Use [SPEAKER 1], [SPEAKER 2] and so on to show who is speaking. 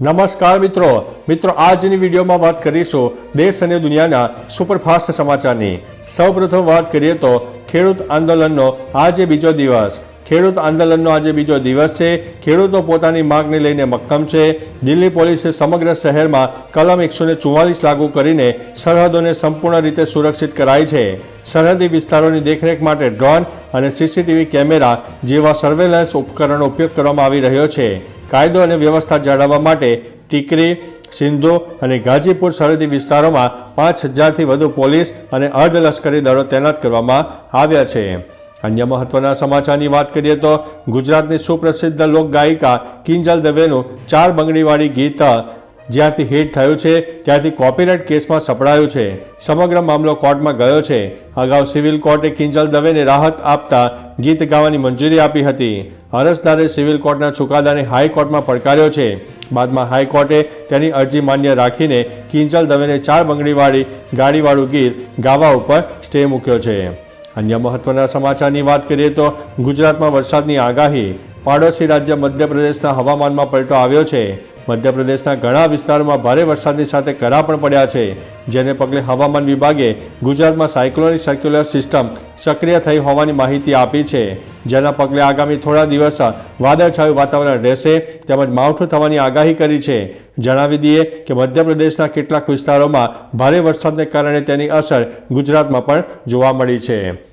[SPEAKER 1] નમસ્કાર મિત્રો. મિત્રો, આજની વિડીયોમાં વાત કરીશું દેશ અને દુનિયાના સુપરફાસ્ટ સમાચારની. સૌપ્રથમ વાત કરીએ તો ખેડૂત આંદોલનનો આજે બીજો દિવસ. ખેડૂત આંદોલનનો આજે બીજો દિવસ છે. ખેડૂતો પોતાની માંગને લઈને મક્કમ છે. દિલ્હી પોલીસે સમગ્ર શહેરમાં કલમ એકસો લાગુ કરીને સરહદોને સંપૂર્ણ રીતે સુરક્ષિત કરાઈ છે. સરહદી વિસ્તારોની દેખરેખ માટે ડ્રોન અને સીસીટીવી કેમેરા જેવા સર્વેલન્સ ઉપકરણનો ઉપયોગ કરવામાં આવી રહ્યો છે. કાયદો અને વ્યવસ્થા જાળવવા માટે ટીકરી, સિંધુ અને ગાજીપુર સરહદી વિસ્તારોમાં પાંચ હજારથી વધુ પોલીસ અને અર્ધલશ્કરી દળો તૈનાત કરવામાં આવ્યા છે. અન્ય મહત્વના સમાચારની વાત કરીએ તો ગુજરાતની સુપ્રસિદ્ધ લોકગાયિકા કિંજલ દવેનું ચાર બંગડીવાળી ગીત જ્યારથી હિટ થયું છે, ત્યારથી કોપીરાઇટ કેસમાં સપડાયું છે. સમગ્ર મામલો કોર્ટમાં ગયો છે. અગાઉ સિવિલ કોર્ટે કિંજલ દવેને રાહત આપતા ગીત ગાવાની મંજૂરી આપી હતી. અરજદારે સિવિલ કોર્ટના ચુકાદાને હાઈકોર્ટમાં પડકાર્યો છે. બાદમાં હાઈકોર્ટે તેની અરજી માન્ય રાખીને કિંજલ દવેને ચાર બંગડીવાળી ગાડીવાળું ગીત ગાવા ઉપર સ્ટે મૂક્યો છે. અન્ય મહત્વના સમાચારની વાત કરીએ તો ગુજરાતમાં વરસાદની આગાહી. પાડોશી રાજ્ય મધ્યપ્રદેશના હવામાનમાં પલટો આવ્યો છે. મધ્યપ્રદેશના ઘણા વિસ્તારોમાં ભારે વરસાદની સાથે કરા પણ પડ્યા છે. જેને પગલે હવામાન વિભાગે ગુજરાતમાં સાયક્લોનિક સર્ક્યુલર સિસ્ટમ સક્રિય થઈ હોવાની માહિતી આપી છે. જેના પગલે આગામી થોડા દિવસ વાદળછાયું વાતાવરણ રહેશે તેમજ માવઠું થવાની આગાહી કરી છે. જણાવી દઈએ કે મધ્યપ્રદેશના કેટલાક વિસ્તારોમાં ભારે વરસાદને કારણે તેની અસર ગુજરાતમાં પણ જોવા મળી છે.